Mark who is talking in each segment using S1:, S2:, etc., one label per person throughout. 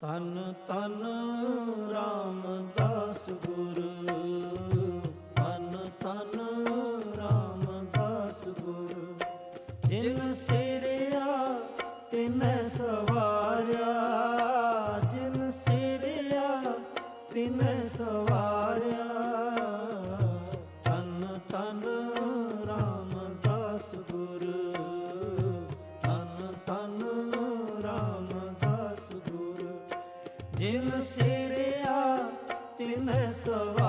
S1: ਤਨ ਤਨ ਰਾਮਦਾਸ ਗੁਰੂ। ne sva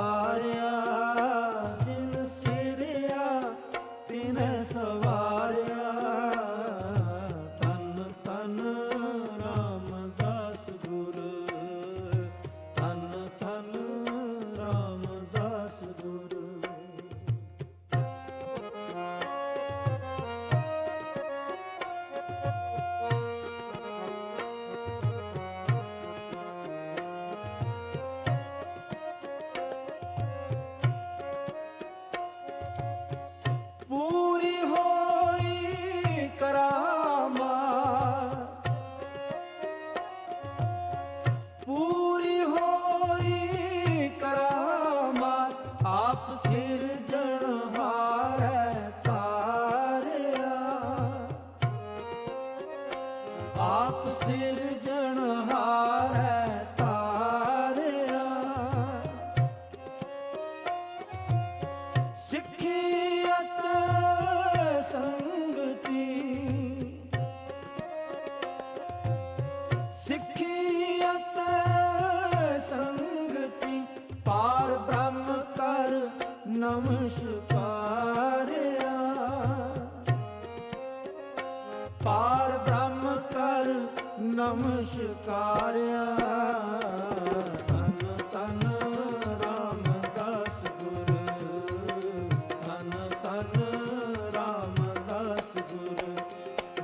S1: ਆਪ ਸਿਰ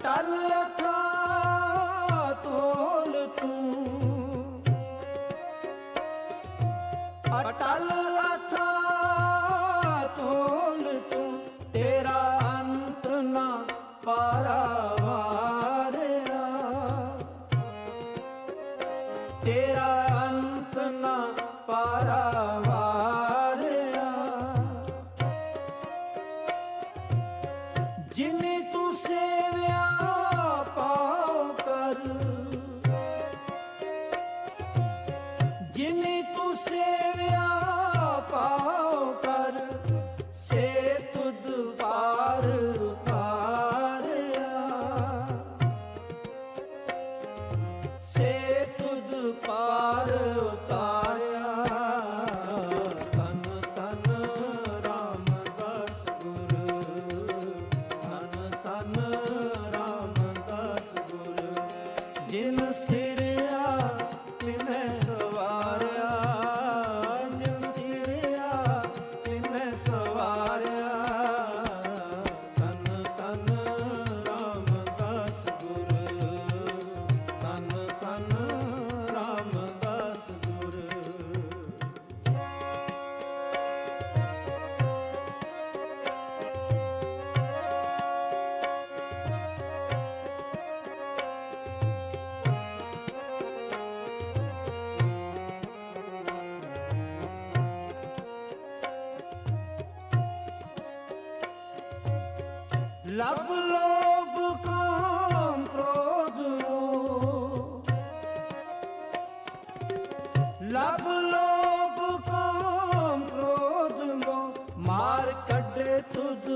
S1: ਅਟਲ ਥਾ ਤੋਲ ਤੂੰ। ਅਟਲ ਅਥਾ ਤੋਲ ਤੂੰ। ਤੇਰਾ ਅੰਤ ਨਾ ਪਾਰਾਵਾਰਿਆ। ਤੇਰਾ ਅੰਤ ਨਾ ਪਾਰਾਵਾਰਿਆ। ਜਿਨੇ ਲੱਭ ਲੋਭ ਕਾਮ ਕ੍ਰੋਧ ਲੱਭ। ਲੋਭ ਕਾਮ ਮੋ ਮਾਰ ਕੱਢੇ ਤੁਧ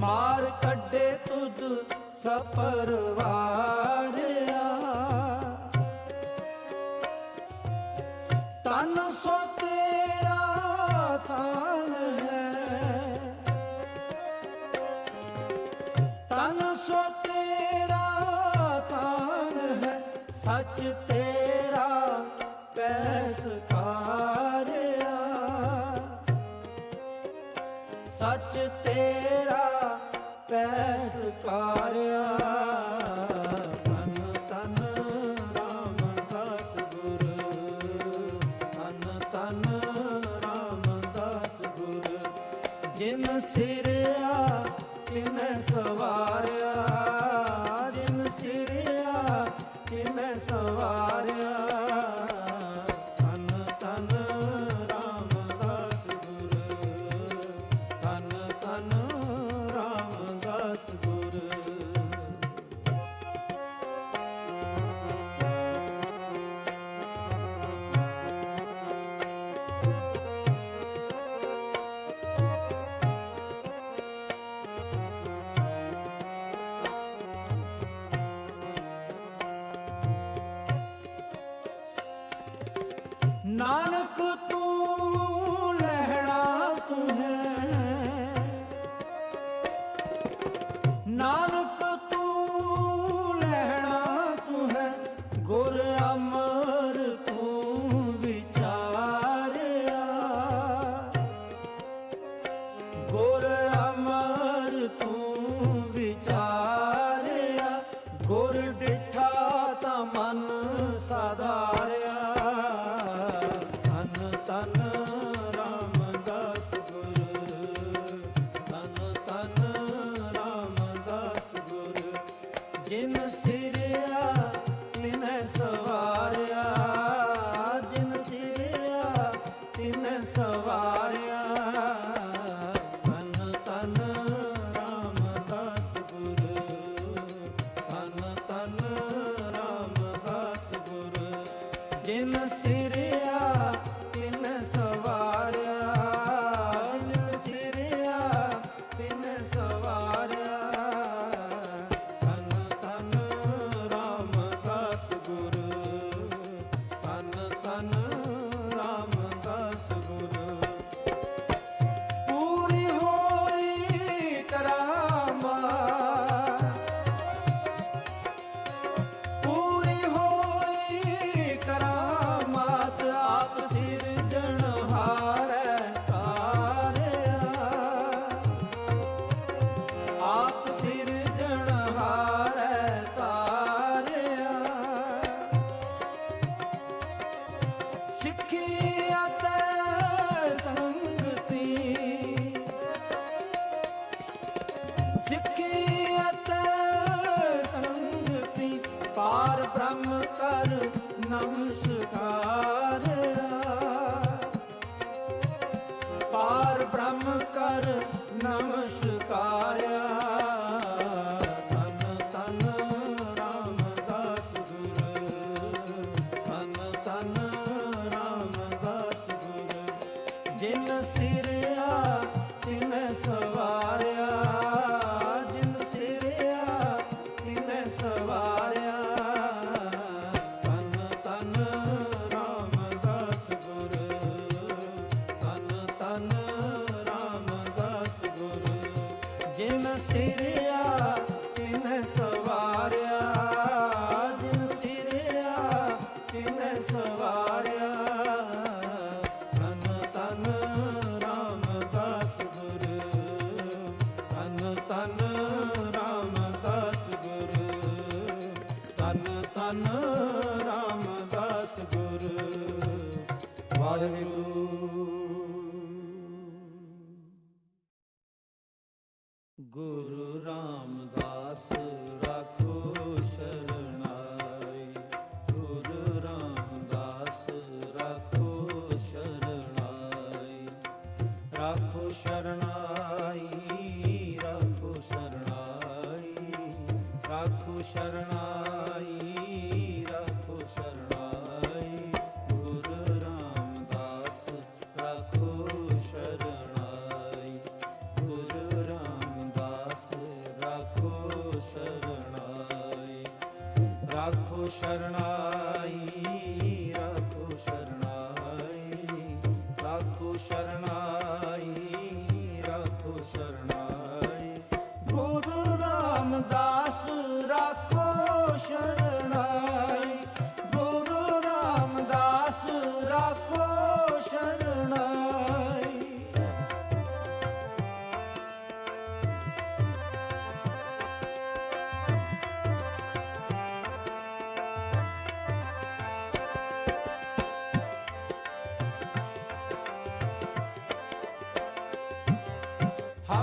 S1: ਮਾਰ ਕੱਢੇ ਤੁਧ ਸਪਰਵਾਰਿਆ। ਤਨ ਸੋ ਤਨ ਹੈ। ਤਨ ਸੋ ਤੇਰਾ ਤਨ ਹੈ, ਸੱਚ ਤੇਰਾ ਪੈਸ ਕਾਰਿਆ। ਸੱਚ ਤੇਰਾ ਪੈਸ ਕਾਰਿਆ। ਜਿਨ ਸਿਰਿਆ ਤਿਨ ਸਵਾਰਿਆ ਜਿਨ ਸਿਰਿਆ ਨਮਸਕਾਰਿਆ ਪਾਰ ਬ੍ਰਹਮ ਕਰ ਨਮਸਕਾਰਿਆ ਤਨ ਤਨ ਰਾਮਦਾਸ ਗੁਰ। ਤਨ ਤਨ ਰਾਮਦਾਸ ਗੁਰ। ਜਿਨ ਸਿਰ ਸਿਰਿਆ, ਤਿਨ ਸਵਾਰਿਆ। ਜਿਨ ਸਿਰਿਆ, ਤਿਨ ਸਵਾਰਿਆ। ਤਨ ਤਨ ਰਾਮਦਾਸ ਗੁਰ। ਤਨ ਤਨ ਰਾਮਦਾਸ ਗੁਰ। ਤਨ ਤਨ ਰਾਮਦਾਸ ਗੁਰ। ਵਾਹਿਗੁਰੂ ਸਰਣਾਈ ਰਾਖੋ ਸਰਣਾਈ ਰਾਖੋ ਸਰਣਾਈ ਰਾਖੋ ਸਰਣਾਈ ਗੁਰ ਰਾਮਦਾਸ, ਰਾਖੋ ਸਰਣਾਈ ਗੁਰ ਰਾਮਦਾਸ, ਰਾਖੋ ਸਰਣਾਈ ਰਾਖੋ ਸਰਣਾਈ ਰਾਖੋ ਸਰਣਾਈ ਰਾਖੋ ਸਰਣਾਈ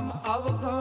S1: हम अवगुण